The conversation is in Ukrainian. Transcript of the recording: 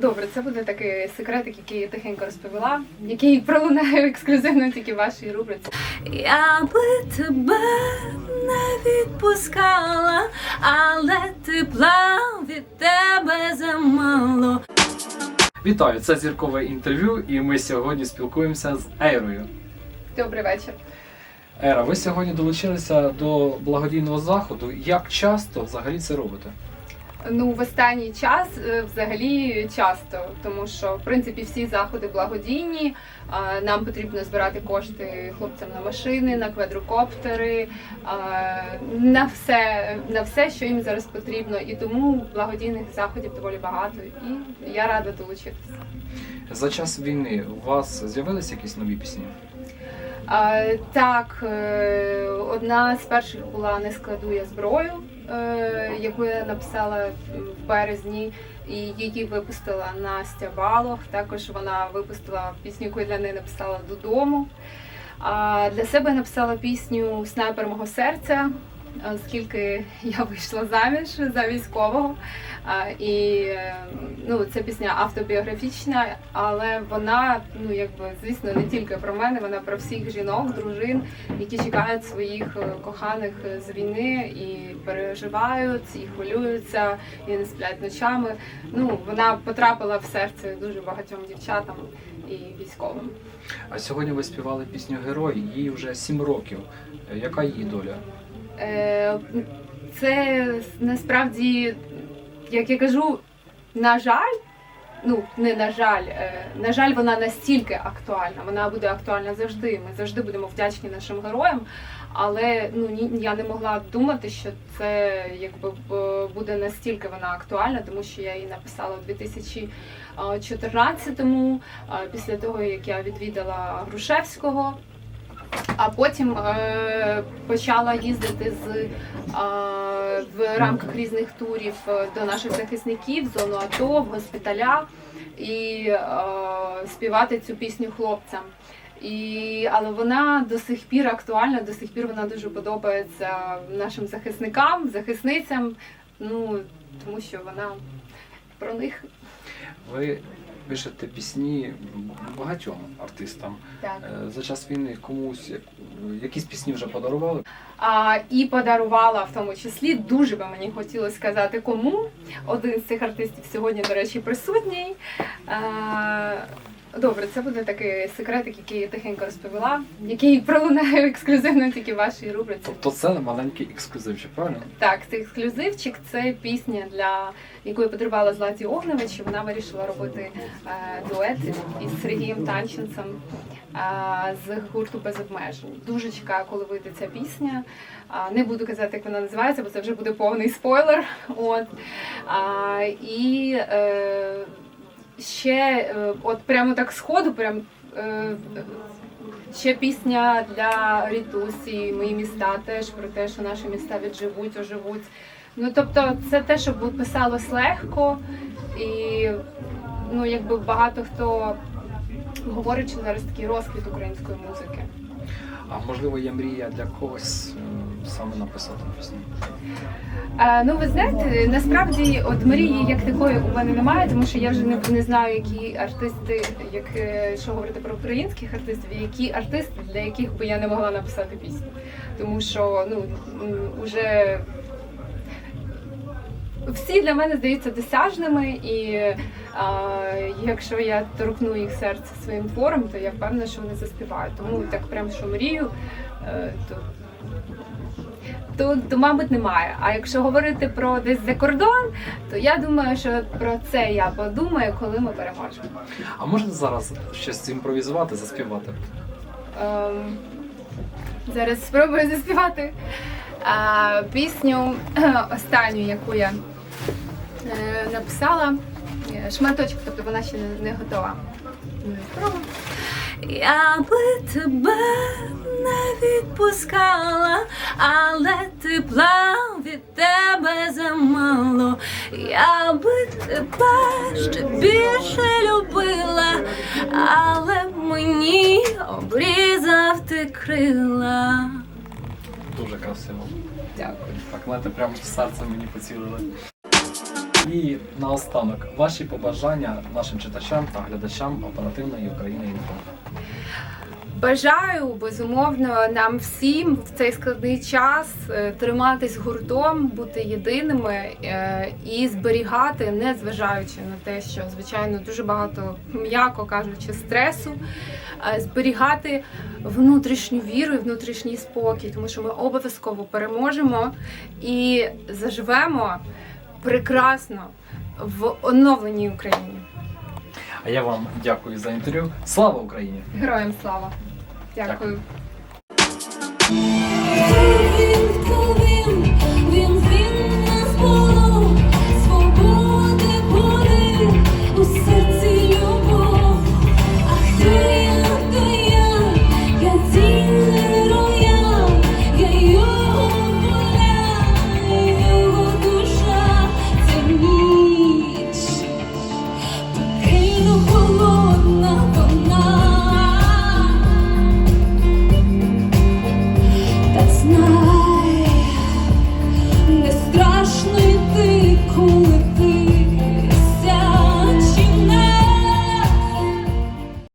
Добре, це буде такий секретик, який я тихенько розповіла, який пролунає ексклюзивно тільки в вашій рубриці. Я би тебе не відпускала, але тепла від тебе замало. Вітаю! Це зіркове інтерв'ю, і ми сьогодні спілкуємося з Ейрою. Добрий вечір. Ера, ви сьогодні долучилися до благодійного заходу. Як часто взагалі це робите? Ну, в останній час е, взагалі часто, тому що в принципі всі заходи благодійні. Нам потрібно збирати кошти хлопцям на машини, на квадрокоптери, на все, на все, що їм зараз потрібно. І тому благодійних заходів доволі багато. І я рада долучитися. За час війни у вас з'явилися якісь нові пісні? А, Так, е, одна з перших була Не складу я зброю, яку я написала в березні, і її випустила Настя Балох. Також вона випустила пісню, яку я для неї написала додому. А для себе написала пісню Снайпер мого серця, оскільки я вийшла заміж за військового. І е, ну, це пісня автобіографічна, але вона, ну якби звісно, не тільки про мене, вона про всіх жінок, дружин, які чекають своїх е, коханих е, з війни і переживають, і хвилюються, і не сплять ночами. Ну вона потрапила в серце дуже багатьом дівчатам і військовим. А сьогодні ви співали пісню Герой, їй вже сім років. Е, Яка її доля? Е, Це насправді, як я кажу, на жаль, ну не на жаль, е, на жаль, вона настільки актуальна. Вона буде актуальна завжди. Ми завжди будемо вдячні нашим героям. Але ну я не могла думати, що це якби буде настільки вона актуальна, тому що я її написала у 2014-му, е, після того як я відвідала Грушевського. А потім е, почала їздити з е, в рамках різних турів е, до наших захисників, зону АТО, в госпіталя і е, співати цю пісню хлопцям. І, але вона до сих пір актуальна, до сих пір вона дуже подобається нашим захисникам, захисницям. Ну тому що вона про них Ви пишете пісні багатьом артистам. так. Е, За час війни комусь якісь пісні вже подарували? А, і подарувала в тому числі дуже би мені хотілося сказати кому. Один з цих артистів сьогодні, до речі, присутній. А, добре, це буде такий секретик, який я тихенько розповіла, який пролунає ексклюзивно тільки в вашій рубриці. Тобто це маленький ексклюзивчик, правильно? Так, це ексклюзивчик, це пісня, для якої подарувала Златі Огневич. Вона вирішила робити е, дует із Сергієм Танченцем е, з гурту без обмежень. Дуже чекаю, коли вийде ця пісня. А, не буду казати, як вона називається, бо це вже буде повний спойлер. От. А, і е, ще, е, от прямо так сходу, прям. Е, Ще пісня для Рітусі, мої міста теж про те, що наші міста відживуть, оживуть. Ну тобто, це те, що писалось легко, і ну якби багато хто говорить, що зараз такий розквіт української музики. А можливо, є мрія для когось саме написати пісню? Е, ну ви знаєте, насправді от мрії як такої у мене немає, тому що я вже не, не знаю, які артисти, як е, що говорити про українських артистів, які артисти, для яких би я не могла написати пісню. Тому що ну м, уже всі для мене здаються досяжними, і а, якщо я торкну їх серце своїм твором, то я впевнена, що вони заспівають. Тому так прям що мрію, е, то то, то, мабуть, немає. А якщо говорити про десь за кордон, то я думаю, що про це я подумаю, коли ми переможемо. А можете зараз щось імпровізувати, заспівати? Ем, зараз спробую заспівати а, пісню останню, яку я е, написала. Шматочок, тобто вона ще не, готова. Спробую. Я би тебе не відпускала, але тепла від тебе замало. Я би тебе ще більше любила, але мені обрізав ти крила. Дуже красиво. Дякую. Так, знаєте, прямо в серце мені поцілили. І наостанок ваші побажання нашим читачам та глядачам оперативної України інфо. Бажаю безумовно нам всім в цей складний час е, триматись гуртом, бути єдиними е, і зберігати, не зважаючи на те, що звичайно дуже багато, м'яко кажучи, стресу, е, зберігати внутрішню віру і внутрішній спокій, тому що ми обов'язково переможемо і заживемо прекрасно в оновленій Україні. А я вам дякую за інтерв'ю. Слава Україні! Героям слава! Дякую. Дякую.